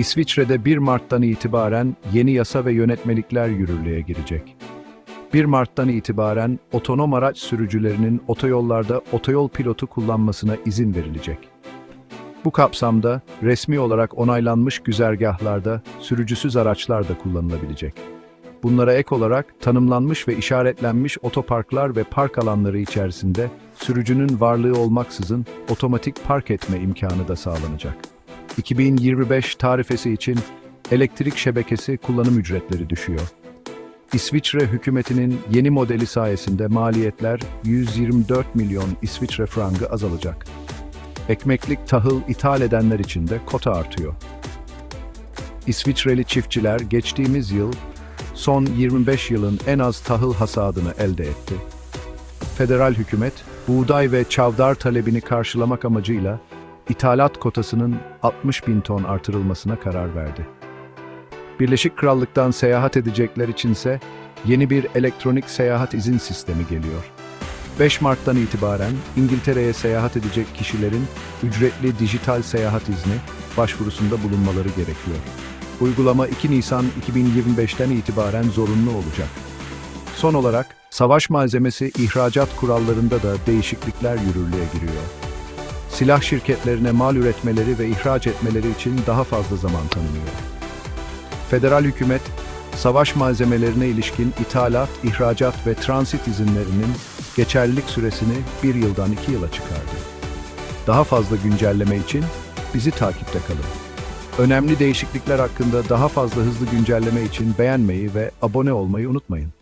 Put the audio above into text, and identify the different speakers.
Speaker 1: İsviçre'de 1 Mart'tan itibaren yeni yasa ve yönetmelikler yürürlüğe girecek. 1 Mart'tan itibaren otonom araç sürücülerinin otoyollarda otoyol pilotu kullanmasına izin verilecek. Bu kapsamda resmi olarak onaylanmış güzergahlarda sürücüsüz araçlar da kullanılabilecek. Bunlara ek olarak tanımlanmış ve işaretlenmiş otoparklar ve park alanları içerisinde sürücünün varlığı olmaksızın otomatik park etme imkanı da sağlanacak. 2025 tarifesi için elektrik şebekesi kullanım ücretleri düşüyor. İsviçre hükümetinin yeni modeli sayesinde maliyetler 124 milyon İsviçre frangı azalacak. Ekmeklik tahıl ithal edenler için de kota artıyor. İsviçreli çiftçiler geçtiğimiz yıl son 25 yılın en az tahıl hasadını elde etti. Federal hükümet, buğday ve çavdar talebini karşılamak amacıyla ithalat kotasının 60 bin ton artırılmasına karar verdi. Birleşik Krallık'tan seyahat edecekler içinse yeni bir elektronik seyahat izin sistemi geliyor. 5 Mart'tan itibaren İngiltere'ye seyahat edecek kişilerin ücretli dijital seyahat izni başvurusunda bulunmaları gerekiyor. Uygulama 2 Nisan 2025'ten itibaren zorunlu olacak. Son olarak, savaş malzemesi ihracat kurallarında da değişiklikler yürürlüğe giriyor. Silah şirketlerine mal üretmeleri ve ihraç etmeleri için daha fazla zaman tanınıyor. Federal hükümet, savaş malzemelerine ilişkin ithalat, ihracat ve transit izinlerinin geçerlilik süresini bir yıldan iki yıla çıkardı. Daha fazla güncelleme için bizi takipte kalın. Önemli değişiklikler hakkında daha fazla hızlı güncelleme için beğenmeyi ve abone olmayı unutmayın.